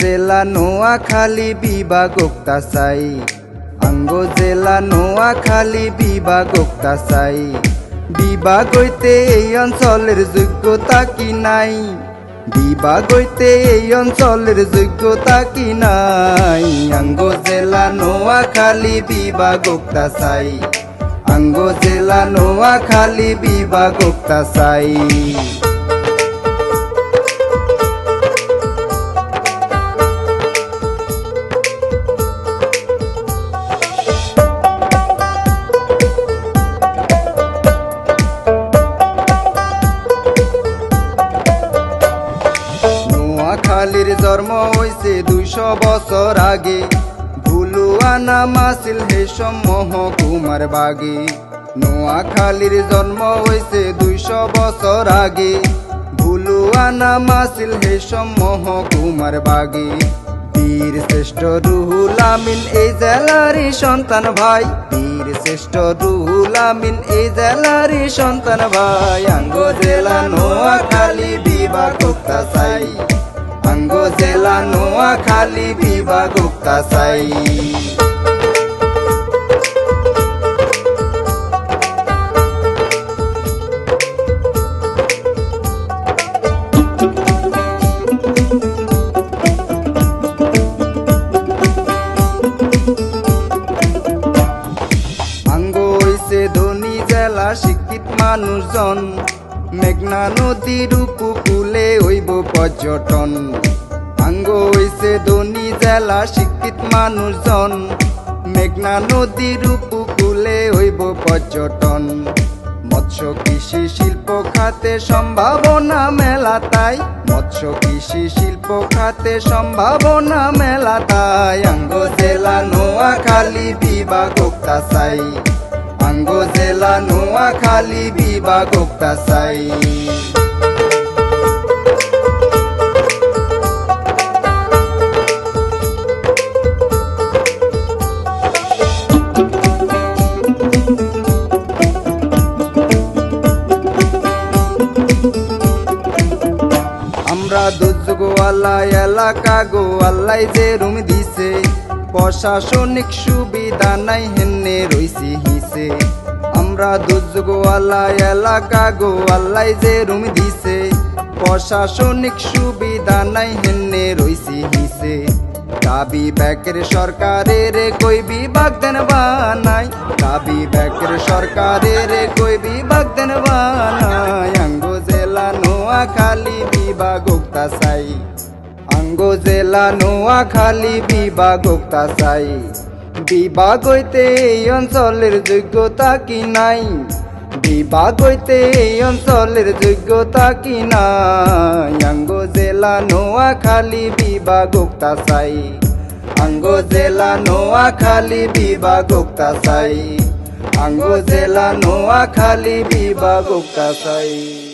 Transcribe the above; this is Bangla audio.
জেলা নোয়াখালী বিভাগ চাই আঙ্গ জেলা নোয়াখালী বিভাগ চাই বিভাগ হইতে এই অঞ্চলের যোগ্যতা কি নাই? বিভাগ হইতে এই অঞ্চলের যোগ্যতা কি নাই? আঙ্গ জেলা নোয়াখালী বিভাগ চাই আঙ্গ জেলা নোয়াখালী বিভাগ চাই নোয়াখালীর জন্ম হইছে দুইশো বছর আগে। ভুলুয়ানা মাসিল হেসম মহকুমার বাগে। নোয়াখালীর জন্ম হইছে দুইশো বছর আগে। ভুলুয়ানা মাসিল হেসম মহকুমার বাগে। বীর শ্রেষ্ঠ রুহুল আমিন, এই জেলারই সন্তান ভাই। বীর শ্রেষ্ঠ রুহুল আমিন, এই জেলারই সন্তান ভাই। আঙ্গ জেলা নোয়াখালী বিভাগ চাই। আঙ্গ জেলা নোয়াখালী বিভাগ হইছে ধনী জেলা শিক্ষিত মানুষজন। মেঘনা নদীর উপকূলে হইব পর্যটন। আঙ্গ হইছে ধনী জেলা শিক্ষিত মানুষজন। মেঘনা নদীর উপকূলে হইব পর্যটন। মৎস্য, কৃষি, শিল্প খাতে সম্ভাবনা মেলা তাই। মৎস্য, কৃষি, শিল্প খাতে সম্ভাবনা মেলা তাই। আঙ্গ জেলা, নোয়াখালী বিভাগ চাই আঙ্গ জেলা নোয়াখালী বিভাগ চাই আমরা দুর্যোগওয়ালা এলাকা গো আল্লাহ যে রুম দিছে, প্রশাসনিক সুবিধা নাই হেন্নে রইছি হিসে। আমরা দুর্যোগওয়ালা এলাকা গো আল্লাহ যে রুম দিছে। প্রশাসনিক সুবিধা নাই হেন্নে রইছি হিসে। দাবি ব্যাকের সরকারের কই বিভাগ দেন বানাই দাবি ব্যাকের সরকারের কই বিভাগ দেন বানাই আঙ্গ জেলা নোয়াখালী বিভাগ চাই। আঙ্গ জেলা নোয়াখালী বিভাগ চাই। বিভাগ হইতে এই অঞ্চলের যোগ্যতা কি নাই? বিভাগ হইতে এই অঞ্চলের যোগ্যতা কি নাই? আঙ্গ জেলা নোয়াখালী বিভাগ চাই। আঙ্গ জেলা নোয়াখালী বিভাগ চাই। আঙ্গ জেলা নোয়াখালী বিভাগ চাই।